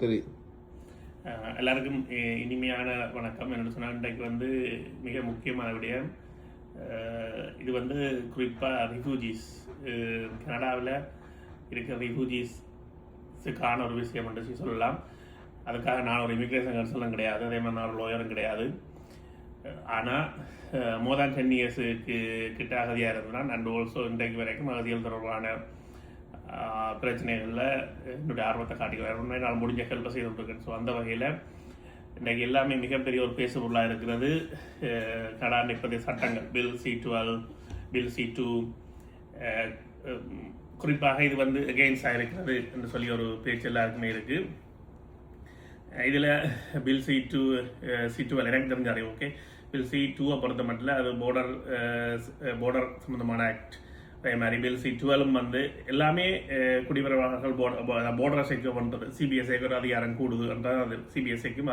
தெரியுது எல்லாருக்கும் இனிமையான வணக்கம். என்ன சொன்னால் இன்றைக்கு வந்து மிக முக்கியமான விடயம். இது வந்து குறிப்பாக ரிஃப்யூஜிஸ் கனடாவில் இருக்கிற ரிஃப்யூஜிஸுக்கான ஒரு விஷயம் என்று சொல்லலாம். அதுக்காக நான் ஒரு இமிக்ரேஷன் கன்சலும் கிடையாது. அதே மாதிரி நான் ஒரு லோயரும் கிடையாது. ஆனால் மோர் தேன் டென் இயர்ஸுக்கு கிட்ட அகதியாக இருந்தான். அண்ட் ஆல்சோ இன்றைக்கு வரைக்கும் அகதிகள் தொடர்பான பிரச்சனைகளில் என்னுடைய ஆர்வத்தை காட்டிக்கிறேன் நான் முடிஞ்ச ஹெல்ப்பை செய்து கொண்டிருக்கேன் ஸோ அந்த வகையில் இன்றைக்கு எல்லாமே மிகப்பெரிய ஒரு பேசுபொருளாக இருக்கிறது. கடா கனடா சட்டங்கள். Bill C twelve bill C two குறிப்பாக இது வந்து எகெயின்ஸ்டாக ஆகிருக்கிறது என்று சொல்லி ஒரு பேச்சு எல்லாருக்குமே இருக்குது இதில் bill C two C two எனக்கு தெரிஞ்சாரு ஓகே பில் சி டூவை பொறுத்த மட்டும் அது போர்டர் போர்டர் சம்மந்தமான ஆக்ட் அதே மாதிரி பில் சி டுவெலும் வந்து எல்லாமே குடிவரவாளர்கள் போர்டரை செக்யூர் பண்ணுறது சிபிஎஸ்ஐக்கு ஒரு அதிகாரம் கூடுது அதான் அது சிபிஎஸ்ஐக்கும்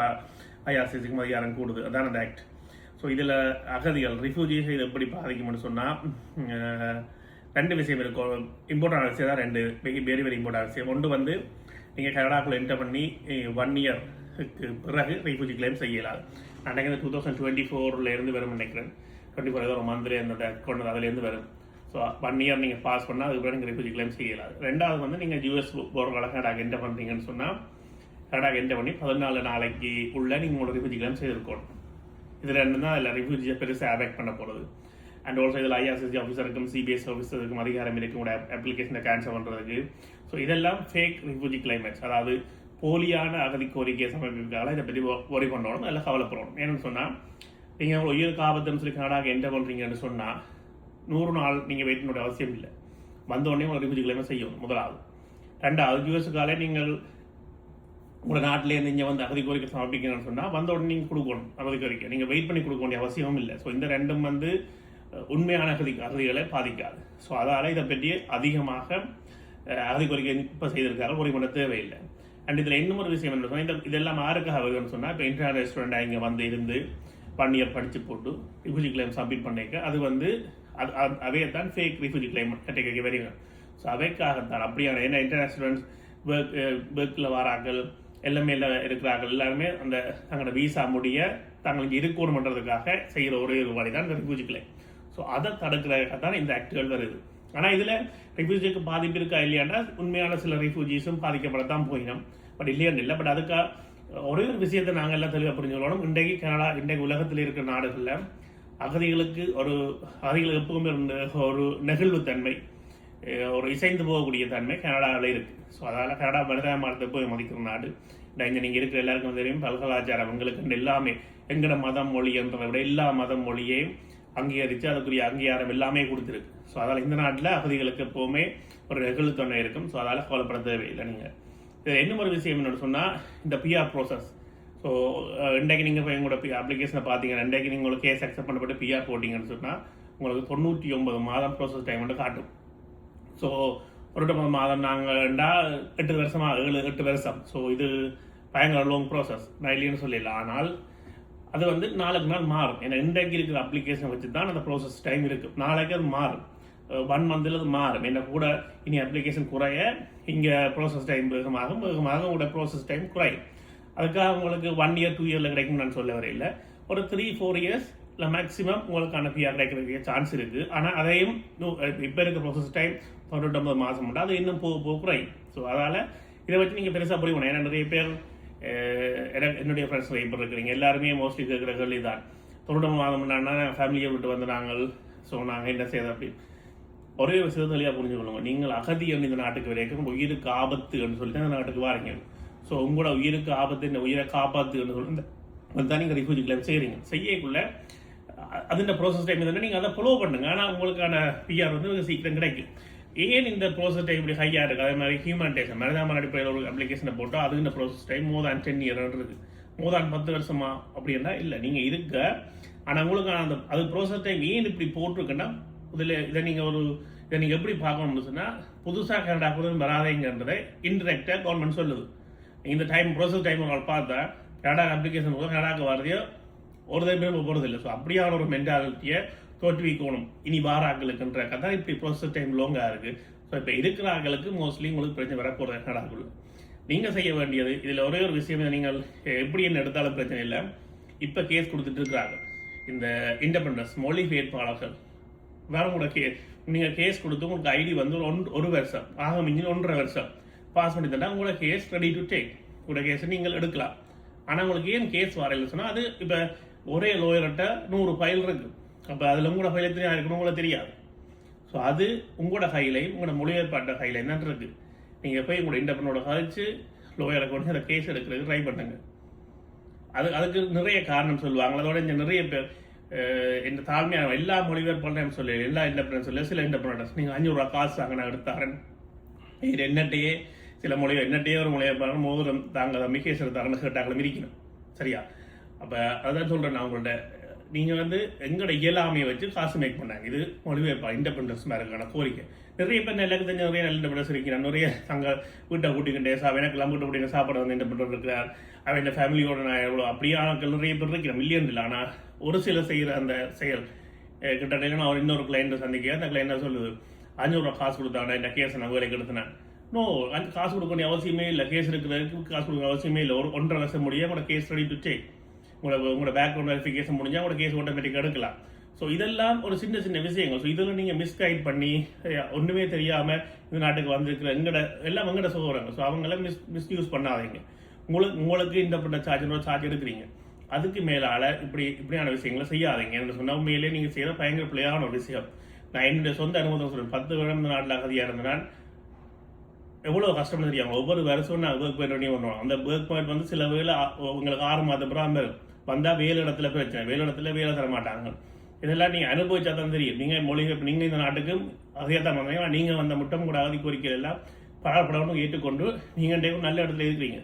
ஐஆர்சிசிக்கும் அதிகாரம் கூடுது. அதான் அந்த ஆக்ட் ஸோ இதில் அகதிகள் ரிஃப்யூஜிஸ் இது எப்படி பாதிக்கும்னு சொன்னால் ரெண்டு விஷயம் இருக்கும். இம்பார்ட்டன்ட் விஷயம் தான் ரெண்டு. வெரி வெரி இம்பார்ட்டன்ட் விஷயம். ஒன்று வந்து நீங்கள் கனடாக்குள்ளே என்டர் பண்ணி ஒன் இயருக்கு பிறகு ரெஃப்யூஜி கிளைம் செய்யலாம் நான் நினைக்கிறேன் டூ தௌசண்ட் டுவெண்ட்டி ஃபோர்லேருந்து வரும் நினைக்கிறேன். டுவெண்ட்டி ஃபோர் ஏதோ ஒரு மந்த்லேயே அந்த கொண்டது அதுலேருந்து வரும். ஸோ ஒன் இயர் நீங்கள் பாஸ் பண்ணால் அதுக்கப்புறம் நீங்கள் ரெஃப்யூஜி கிளைம் செய்யலாம். ரெண்டாவது வந்து நீங்கள் யூஎஸ் போகிற கனடாக்கு என்டர் பண்ணுறீங்கன்னு சொன்னால் கனடாக்கு என்டர் பண்ணி பதினாலு நாளைக்கு உள்ள நீங்கள் உங்களோட ரெஃப்யூஜி கிளைம் செய்திருக்கணும். இது ரெண்டு தான் அதில் ரிஃப்யூஜியை பெருசாக அஃபெக்ட் பண்ண போகிறது அண்ட் ஆல்சோ இதில் ஐஆர்சிசி ஆஃபீஸருக்கும் சிபிஎஸ் ஆஃபீஸருக்கும் அதிகாரம் இருக்கும் உங்களோட அப்ளிகேஷனை கேன்சல் பண்ணுறதுக்கு ஸோ இதெல்லாம் ஃபேக் ரிஃப்யூஜி கிளைமேட்ஸ் அதாவது போலியான அகதி கோரிக்கை சமர்ப்பிப்பதால் இதை பற்றி ஒரி பண்ணணும் அதில் கவலைப்படணும். ஏன்னு சொன்னால் நீங்கள் உங்கள் உயிருக்கு ஆபத்துன்னு சொல்லி கனடாக என்டர் பண்ணுறீங்கன்னு சொன்னால் நூறு நாள் நீங்கள் வெயிட் பண்ண அவசியம் இல்லை. வந்தோடனே உங்களை ரிஃப்யூஜி கிளைமை செய்யணும் முதலாவது. ரெண்டாவது யூஎஸ்க்காலே நீங்கள் உங்களை நாட்டிலேருந்து இங்கே வந்து அகதி கோரிக்கை சமர்ப்பிக்கணும்னு சொன்னால் வந்த உடனே நீங்கள் கொடுக்கணும் அகதி கோரிக்கை நீங்கள் வெயிட் பண்ணி கொடுக்க வேண்டிய அவசியமும் இல்லை. ஸோ இந்த ரெண்டும் வந்து உண்மையான அகதி அகதிகளை பாதிக்காது. ஸோ அதால் இதை பற்றி அதிகமாக அகதி கோரிக்கை இப்போ செய்திருக்காங்க ஒரு பண்ண தேவையில்லை. அண்ட் இதில் இன்னும் ஒரு விஷயம் என்ன சொன்னால் இந்த இதெல்லாம் யாருக்காக வருதுன்னு சொன்னால் இப்போ இன்டர்நேஷனல் ஸ்டூடெண்டாக இங்கே வந்து இருந்து ஒன் இயர் படித்து போட்டு ரிஃப்யூஜி கிளைம் சப்மிட் பண்ணிக்க அது வந்து அது அது- தான் ஃபேக் ரிஃப்யூஜி கிளைம் கேட்டகரி வருங்க ஸோ அவைக்காகத்தான் அப்படியான ஏன்னா இன்டர்நேஷ்னல் ஒர்க் ஒர்க்கில் வராங்கள் எல்லாமே எல்லாம் இருக்கிறார்கள் எல்லாருமே அந்த தங்களோட வீசா முடிய தங்களுக்கு இங்கே பண்ணுறதுக்காக செய்கிற ஒரே ஒரு வழி தான் இந்த ரிஃப்யூஜி கிளைம் ஸோ அதை தடுக்கிறதுக்காக தான் இந்த ஆக்டுகள் வருது. ஆனால் இதில் ரிஃப்யூஜிக்கு பாதிப்பு இருக்கா இல்லையாண்டா உண்மையான சில ரிஃப்யூஜிஸும் பாதிக்கப்படத்தான் போயிடும். பட் இல்லையான்னு இல்லை. பட் அதுக்காக ஒரே ஒரு விஷயத்தை நாங்கள் எல்லாம் தெளிவாக புரிஞ்சுக்கணும் இன்றைக்கு கனடா இன்றைக்கு உலகத்தில் இருக்கிற நாடுகளில் அகதிகளுக்கு ஒரு அகதிகளுக்கு எப்பவுமே ஒரு நெகிழ்வுத்தன்மை ஒரு இசைந்து போகக்கூடிய தன்மை கனடாவில் இருக்குது ஸோ அதால் கனடா மனிதாயமானத்தை போய் மதிக்கிற நாடு. இந்த இங்கே நீங்கள் இருக்கிற எல்லாருக்கும் தெரியும் பல்கலாச்சாரம். உங்களுக்கு எல்லாமே எங்கட மதம் மொழி என்றதை விட எல்லா மதம் மொழியையும் அங்கீகரித்து அதுக்குரிய அங்கீகாரம் எல்லாமே கொடுத்துருக்கு. ஸோ அதால் இந்த நாட்டில் அகதிகளுக்கு எப்போவுமே ஒரு நெகிழ்வுத்தன்மை இருக்கும். ஸோ அதால் கவலைப்பட தேவையில்லை நீங்கள் இதில் இன்னும் ஒரு விஷயம் என்னென்னு சொன்னால் இந்த பிஆர் ப்ரோசஸ் ஸோ இன்றைக்கு நீங்கள் போய் எங்களோட அப்ளிகேஷனை பார்த்தீங்கன்னா இன்றைக்கு நீங்கள் உங்களுக்கு கேஸ் அக்செப்ட் பண்ணப்பட்டு பிஆர் போட்டிங்கன்னு சொன்னால் உங்களுக்கு தொண்ணூற்றி ஒன்பது மாதம் ப்ரோசஸ் டைம் வந்து காட்டும். ஸோ ஒரு டொம்பது மாதம் நாங்கள்டா எட்டு வருஷமாக ஏழு எட்டு வருஷம். ஸோ இது பயங்கர லாங் ப்ராசஸ் நான் இல்லைன்னு சொல்லிடலாம் ஆனால் அது வந்து நாளுக்கு நாள் மாறும். ஏன்னா இன்றைக்கு இருக்கிற அப்ளிகேஷன் வச்சு தான் அந்த ப்ராசஸ் டைம் இருக்குது நாளைக்கு அது மாறும். Uh, ஒன் மந்த்தில் அது மாறும். என்ன கூட இனி அப்ளிகேஷன் குறைய இங்கே ப்ராசஸ் டைம் வேகமாகும் வேகமாக உங்களோட ப்ராசஸ் டைம் குறையும். அதுக்காக உங்களுக்கு ஒன் இயர் டூ இயரில் கிடைக்கும் நான் சொல்ல வரையில். ஒரு த்ரீ ஃபோர் இயர்ஸ் இல்லை மேக்ஸிமம் உங்களுக்கான பிஆர் கிடைக்கிறதுக்கு சான்ஸ் இருக்குது ஆனால் அதையும் இப்போ இருக்க ப்ரொசஸ் டைம் தொண்ணூற்றொம்பது மாதம் மட்டும் அது இன்னும் போக போக குறையும். ஸோ அதால் இதை வச்சு நீங்கள் பெருசாக புரியணும் ஏன்னா நிறைய பேர் எனக்கு என்னுடைய ஃப்ரெண்ட்ஸ் நிறைய பேர் இருக்கிறீங்க. எல்லாருமே மோஸ்ட்லி கேட்குற கேள்வி தான். தொண்ணூற்றொம்பது மாதம் முன்னாடினா ஃபேமிலியை விட்டு வந்து நாங்கள் ஸோ நாங்கள் என்ன செய்யறது அப்படி. ஒரே விஷயத்தை தெளிவாக புரிஞ்சுக்கொள்ளுங்க. நீங்கள் அகதி இந்த நாட்டுக்கு வரைக்கும் உயிருக்கு ஆபத்துன்னு சொல்லிட்டு அந்த நாட்டுக்கு வாரீங்க. ஸோ உங்களோட உயிருக்கு ஆபத்து இந்த உயிரை காப்பாற்றுன்னு சொல்லி அதுதான் நீங்கள் ரிஃப்யூஜி கிளைம் செய்கிறீங்க செய்யக்குள்ள அதுன்ற ப்ரோசஸ் டைம் தானே நீங்கள் அதை ஃபாலோ பண்ணுங்க. ஆனால் உங்களுக்கான பிஆர் வந்து சீக்கிரம் கிடைக்கும். ஏன் இந்த ப்ரோசஸ் டைம் இப்படி ஹையாக இருக்குது அதே மாதிரி ஹியூமனிடேஷன் மனிதாமன் அடிப்படையில் ஒரு அப்ளிகேஷனை போட்டால் அது இந்த process time more than ten year இருக்குது மோர் தேன் பத்து வருஷமா? அப்படின்னா இல்லை. நீங்கள் இருக்க ஆனால் உங்களுக்கு அந்த அது ப்ரோசஸ் டைம் ஏன் இப்படி போட்டிருக்குன்னா இதில் இதை நீங்கள் ஒரு இதை நீங்கள் எப்படி பார்க்கணும்னு சொன்னால் புதுசாக கனடா புதுசு வராதேங்கிறத இன்டெரக்டாக கவர்மெண்ட் சொல்லுது. இந்த டைம் ப்ரோசஸ் டைம் உங்களை பார்த்தா கனடா அப்ளிகேஷன் போது கனடாக்கு வரதையோ ஒரு தடவை நம்ம போகிறது இல்லை. ஸோ அப்படியான ஒரு மென்டாலிட்டியை தோற்றுவிக்கணும் இனி வார ஆக்களுக்குன்ற கதை இப்படி ப்ரோசஸ் டைம் லாங்காக இருக்குது ஸோ இப்போ இருக்கிற ஆக்களுக்கு மோஸ்ட்லி உங்களுக்கு பிரச்சனை வரப்போகிறது கனடாக்குள்ள நீங்கள் செய்ய வேண்டியது இதில் ஒரே ஒரு விஷயம் நீங்கள் எப்படி என்ன எடுத்தாலும் பிரச்சனை இல்லை. இப்போ கேஸ் கொடுத்துட்டு இருக்கிறாங்க இந்த இண்டிபெண்டன்ஸ் மொழி வேட்பாளர்கள். வேற உங்களோட கே நீங்கள் கேஸ் கொடுத்து உங்களுக்கு ஐடி வந்து ஒரு ஒன்- ஒரு வருஷம். ஆக மிஞ்சின ஒன்றரை வருஷம். பாஸ் பண்ணி தந்தால் உங்களோட கேஸ் ரெடி டு டேக் உங்களோட கேஸை நீங்கள் எடுக்கலாம். ஆனால் உங்களுக்கு ஏன் கேஸ் வரையில் சொன்னால் அது இப்போ ஒரே லோயர்கிட்ட நூறு ஃபைல் இருக்குது அப்போ அதில் உங்களோட ஃபைல் எத்தனையாக இருக்கணும் உங்களுக்கு தெரியாது. ஸோ அது உங்களோட ஹைலைன் உங்களோட மொழிபெயர்ப்பாட்ட ஹைலைன் தான் இருக்குது நீங்கள் போய் உங்களோட இண்டப்பனோட கழிச்சு லோயரை கொண்டு அந்த கேஸ் எடுக்கிறதுக்கு ட்ரை பண்ணுங்க. அது அதுக்கு நிறைய காரணம் சொல்லுவாங்க. அதோட இந்த நிறைய பேர் இந்த தாழ்மையான எல்லா மொழிபெயர்ப்பாளரையும் சொல்லி எல்லா இண்டபெண்டன்ஸ் சொல்லி சில இண்டபெண்டன்ஸ் நீங்கள் அஞ்சூறுரூவா காசு அங்கே நான் எடுத்தாரன் இது என்னட்டையே சில மொழி என்னட்டே ஒரு மொழிபெயர்ப்பாளர் மோதிரம் தாங்க தம்பி கேஸ் கேட்டாங்களும் இருக்கணும் சரியா? அப்போ அதான் சொல்கிறேன் நான் உங்கள்ட்ட. நீங்கள் வந்து எங்களோட இயலாமையை வச்சு காசு மேக் பண்ணாங்க. இது மொழிபெயர்ப்பா இண்டபெண்டன்ஸ் மேலுக்கான கோரிக்கை. நிறைய பேர் எனக்கு தெரிஞ்ச நிறைய நல்ல இண்டபெண்டன்ஸ் இருக்கிறான் நிறைய தங்க வீட்டை கூட்டிக்கிட்டே சா எனக்கெல்லாம் வீட்டை கூட்டிங்க சாப்பிட வந்து இண்டபெண்டன்ட் இருக்கிறார். அவன் இந்த ஃபேமிலியோட நான் எவ்வளோ அப்படியே ஆட்கள் நிறைய பேர் இருக்கிறேன் மில்லியன் இல்லை ஆனால் ஒரு சில செய்கிற அந்த செயல் கிட்டத்தட்ட நான் இன்னொரு கிளைண்ட்டை சந்திக்க அந்த கிளைண்ட் சொல்லுது அஞ்சூறுரூவா காசு கொடுத்தாங்க இந்த கேஸை நான் வேலைக்கு எடுத்தினேன் நோ அந்த காசு கொடுக்க வேண்டிய அவசியமே இல்லை. கேஸ் எடுக்கிறதுக்கு காசு கொடுக்க அவசியமே இல்லை. ஒரு ஒன்றரை வருஷம் முடியாது உங்களோட கேஸ் ரெடி டு டேக் உங்களோட உங்களோட பேக்ரவுண்ட் வெரிஃபிகேஷன் முடிஞ்சால் உங்களோட கேஸ் ஆட்டோமேட்டிக்காக எடுக்கலாம். ஸோ இதெல்லாம் ஒரு சின்ன சின்ன விஷயங்கள். ஸோ இதில் நீங்கள் மிஸ்கைட் பண்ணி ஒன்றுமே தெரியாமல் இந்த நாட்டுக்கு வந்திருக்கிற எங்கட எல்லாம் எங்கட சொல்கிறாங்க ஸோ அவங்களாம் மிஸ் மிஸ்யூஸ் பண்ணாதீங்க. உங்களுக்கு உங்களுக்கு இந்த பண்ண சார்ஜ் சார்ஜ் எடுக்கிறீங்க. அதுக்கு மேலால் இப்படி இப்படியான விஷயங்களை செய்யாதீங்க. என்று சொன்னால் உண்மையிலே நீங்கள் செய்கிற பயங்கர பிள்ளையான ஒரு விஷயம். நான் என்னுடைய சொந்த அனுபவத்தை சொல்கிறேன் பத்து வருடம் இந்த நாட்டில் அகதியாக இருந்த நான் எவ்வளோ கஷ்டம்னு தெரியும். ஒவ்வொரு வருஷம் நான் ஒர்க் பாயிண்ட் பண்ணி பண்ணுவோம் அந்த ஒர்க் பாயிண்ட் வந்து சில வேலை உங்களுக்கு ஆறு மாதம் அப்புறம் வந்தால் வேலை இடத்துல பிரச்சனை வேலை இடத்துல வேலை தர மாட்டாங்க. இதெல்லாம் நீங்கள் அனுபவிச்சா தான் தெரியும். நீங்கள் மொழி நீங்கள் இந்த நாட்டுக்கு அதே தான் வந்தீங்க. நீங்கள் வந்த முட்டம் கூட அகதி கோரிக்கைகள் எல்லாம் பரவப்படணும் ஏற்றுக்கொண்டு நீங்கள் நல்ல இடத்துல இருக்கிறீங்க.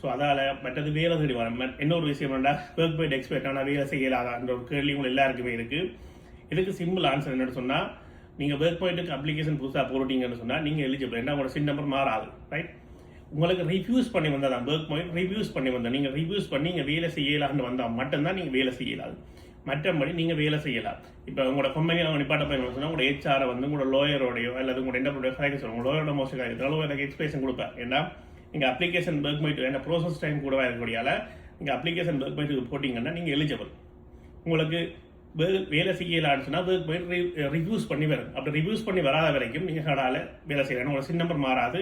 ஸோ அதால் மற்றது வேலை தேடி வர இன்னொரு விஷயம் என்னடா ஒர்க் பாயிண்ட் எக்ஸ்பெக்ட் ஆனால் வேலை செய்யலாதான்ற ஒரு கேள்வி உங்களுக்கு எல்லாருக்குமே இருக்குது இதுக்கு சிம்பிள் ஆன்சர் என்னென்னு சொன்னால் நீங்கள் ஒர்க் பாயிண்ட்டுக்கு அப்ளிகேஷன் புதுசாக போட்டிங்கன்னு சொன்னால் நீங்கள் எலிஜிபிள் ஏன்னா உங்களோட சின் நம்பர் மாறாது ரைட் உங்களுக்கு ரிவ்யூஸ் பண்ணி வந்தால் தான் ஒர்க் பாயிண்ட் ரிவ்யூஸ் பண்ணி வந்தால் நீங்கள் ரிவ்யூஸ் பண்ணி நீங்கள் வேலை செய்யலாம்னு வந்தால் மட்டும்தான் நீங்கள் வேலை செய்யலாது. மற்றபடி நீங்கள் வேலை செய்யலாம். இப்போ உங்களோட கம்பெனியில் அவங்க நிப்பாட்ட பயணம் சொன்னால் உங்களோட ஹெச்ஆரை வந்து உங்களோட லோயரோடையோ அல்லது உங்களோட என்ன பண்ணுற கரெக்ட் சொல்லுங்க உங்களோட லோயரோட மோஸ்ட் கரெக்ட் எனக்கு எக்ஸ்பிரேஷன் கொடுப்பேன். ஏன்னா நீங்கள் அப்ளிகேஷன் ஒர்க் பாயிண்ட் என்ன ப்ரோசஸ் டைம் கூட இருக்கக்கூடியால நீங்கள் அப்ளிகேஷன் ஒர்க் பாயிண்ட்டுக்கு போட்டிங்கன்னா நீங்கள் எலிஜிபிள் உங்களுக்கு வேலை செய்யலான்னு சொன்னால் ஒர்க் ரிவ்யூஸ் பண்ணி வரும். அப்படி ரிவ்யூஸ் பண்ணி வராத வரைக்கும் நீங்கள் கடால வேலை செய்யலாம். உங்களோட சின் நம்பர் மாறாது.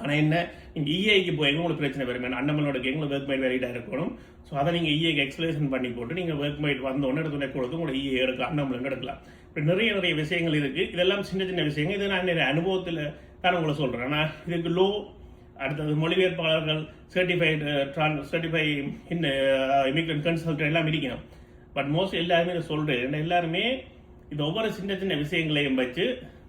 ஆனால் என்ன நீங்கள் இஏக்கு போய் உங்களுக்கு பிரச்சனை வரும். அண்ணமனோட கேங்கில் ஒர்க் மைட் வெரிட்டாக இருக்கணும். ஸோ அதை நீங்கள் இஏக்கு எக்ஸ்பிளேஷன் பண்ணி போட்டு நீங்கள் ஒர்க் மைட் வந்த உடனே எடுத்து கொடுத்து உங்களோட இஏ எடுக்கலாம் அண்ணமலுங்க எடுக்கலாம். இப்படி நிறைய நிறைய விஷயங்கள் இருக்குது இதெல்லாம் சின்ன சின்ன விஷயங்கள். இது நான் என்னுடைய அனுபவத்தில் தான் உங்களை சொல்கிறேன் ஆனால் இதுக்கு லோ அடுத்தது மொழிபெயர்ப்பாளர்கள் சர்டிஃபைடு ட்ரான் சர்டிஃபை இன் இமிக்ரண்ட் கன்சல்டன் எல்லாம் இருக்கணும். பட் மோஸ்ட் எல்லாருமே இதை சொல்கிறேன் ஏன்னா எல்லாருமே இது ஒவ்வொரு சின்ன சின்ன விஷயங்களையும் வச்சு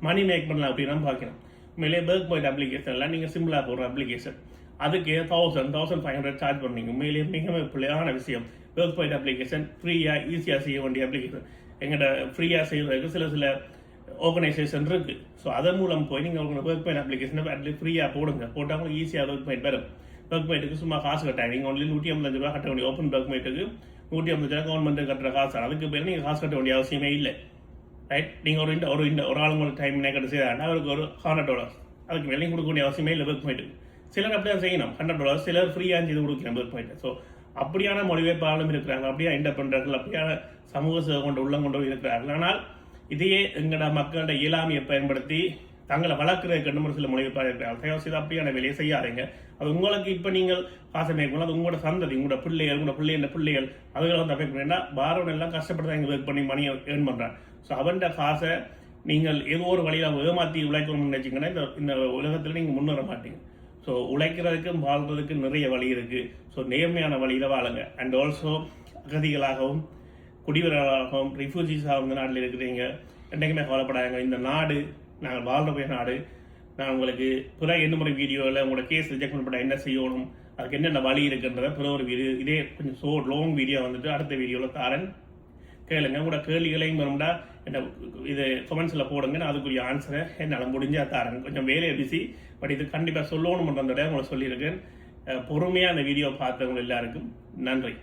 மணி மேக் பண்ணலாம் அப்படின்னு பார்க்கணும். உண்மையிலே பேர்க் பாயிண்ட் அப்ளிகேஷன் எல்லாம் நீங்கள் சிம்பிளாக போடுற அப்ளிகேஷன் அதுக்கு thousand thousand five hundred charge பண்ணீங்க உண்மையிலே மிக பிள்ளையான விஷயம். பேர்க் பாயிண்ட் அப்ளிகேஷன் ஃப்ரீயாக ஈஸியாக செய்ய வேண்டிய அப்ளிகேஷன் எங்கிட்ட ஃப்ரீயாக செய்வதற்கு சில சில ஆர்கனைசேஷன் இருக்குது ஸோ அதன் மூலம் போய் நீங்கள் உங்களோட ஒர்க் பாயிண்ட் அப்ளிகேஷனை அட்லீஸ்ட் ஃப்ரீயாக போடுங்க. போட்டால் உங்களுக்கு ஈஸியாக ஒர்க் பாயிண்ட் வரும். ஒர்க் பாயிண்ட்டுக்கு சும்மா காசு கட்டாங்க நீங்கள் ஒன்லி நூற்றி ஐம்பத்தஞ்சு ரூபா கட்ட வேண்டிய ஓப்பன் ஒர்க் பாயிண்ட்டுக்கு நூற்றி ஐம்பது ரூபா கவர்மெண்ட் கட்டுற காசு. அதுக்கு பேர் நீங்கள் காசு கட்ட வேண்டிய அவசியமே இல்லை. ரைட் நீங்கள் ஒரு இந்த ஒரு இந்த ஒரு ஆள் உங்களுக்கு டைம் நேக்கட்டு செய்யறாங்க அவருக்கு ஒரு ஹண்ட்ரட் டாலர்ஸ் அதுக்கு மேலே கொடுக்க வேண்டிய அவசியமே இல்லை ஒர்க் பாயிண்ட்டுக்கு சிலர் அப்படியே செய்யணும். ஹண்ட்ரட் டாலர்ஸ் சிலர் ஃப்ரீயாக செய்து கொடுக்கணும் ஒர்க் பாயிண்ட் ஸோ அப்படியான மொழிபெயர்ப்பாளரும் இருக்கிறாங்க. அப்படியே இண்டபெண்டர்கள் அப்படியான சமூக சேவை கொண்டு உள்ளம் கொண்டு இருக்கிறார்கள். ஆனால் இதையே எங்களோட மக்களோட இயலாமையை பயன்படுத்தி தங்களை வளர்க்குறதுக்கு ஒரு சில மொழிபெயர்ப்பாளர் இருக்கிறார்கள் தயவு செய்து அப்படியான வேலையை செய்யாதீங்க. அது உங்களுக்கு இப்போ நீங்கள் காசை மேற்கொள்ள அது உங்களோட சந்ததி உங்களோட பிள்ளைகள் உங்களோட பிள்ளைகள பிள்ளைகள் அதுகளை வந்து அஃபெக்ட் பண்ணினா பாரவன் எல்லாம் கஷ்டப்பட்டு தான் ஒர்க் பண்ணி மணியை ஏர்ன் பண்ணுறான் ஸோ அவன்கிட்ட காசை நீங்கள் ஏதோ ஒரு வழியில் ஏமாற்றி உழைக்கணும்னு நினைச்சீங்கன்னா இந்த இந்த உலகத்தில் நீங்கள் முன்னேற மாட்டீங்க. ஸோ உழைக்கிறதுக்கும் வாழ்றதுக்கு நிறைய வழி இருக்குது ஸோ நேர்மையான வழியில் வாழுங்க. அண்ட் ஆல்சோ அகதிகளாகவும் குடிவர்களாகவும் ரிஃப்யூஜிஸாகவும் இந்த நாட்டில் இருக்கிறீங்க. என்றைக்குமே கவலைப்படாங்க இந்த நாடு நாங்கள் வாழ்ற நாடு. நான் உங்களுக்கு பிற என்ன முறை வீடியோவில் உங்களோட கேஸ் ரிஜெக்ட் பண்ண என்ன செய்யணும் அதுக்கு என்னென்ன வழி இருக்குன்றத பிற ஒரு வீடியோ இதே கொஞ்சம் ஸோ லாங் வீடியோ வந்துட்டு அடுத்த வீடியோவில் தாரேன். கேளுங்க உங்களோட கேள்விகளையும் வரும்டா. என்ன இது கமெண்ட்ஸில் போடுங்க நான் அதுக்குரிய ஆன்சரை என்னால் முடிஞ்சால் தாரேன். கொஞ்சம் வேலையை பிஸி பட் இது கண்டிப்பாக சொல்லணும்ன்றத உங்களை சொல்லியிருக்கேன். பொறுமையாக அந்த வீடியோ பார்த்தவங்க எல்லாருக்கும் நன்றி.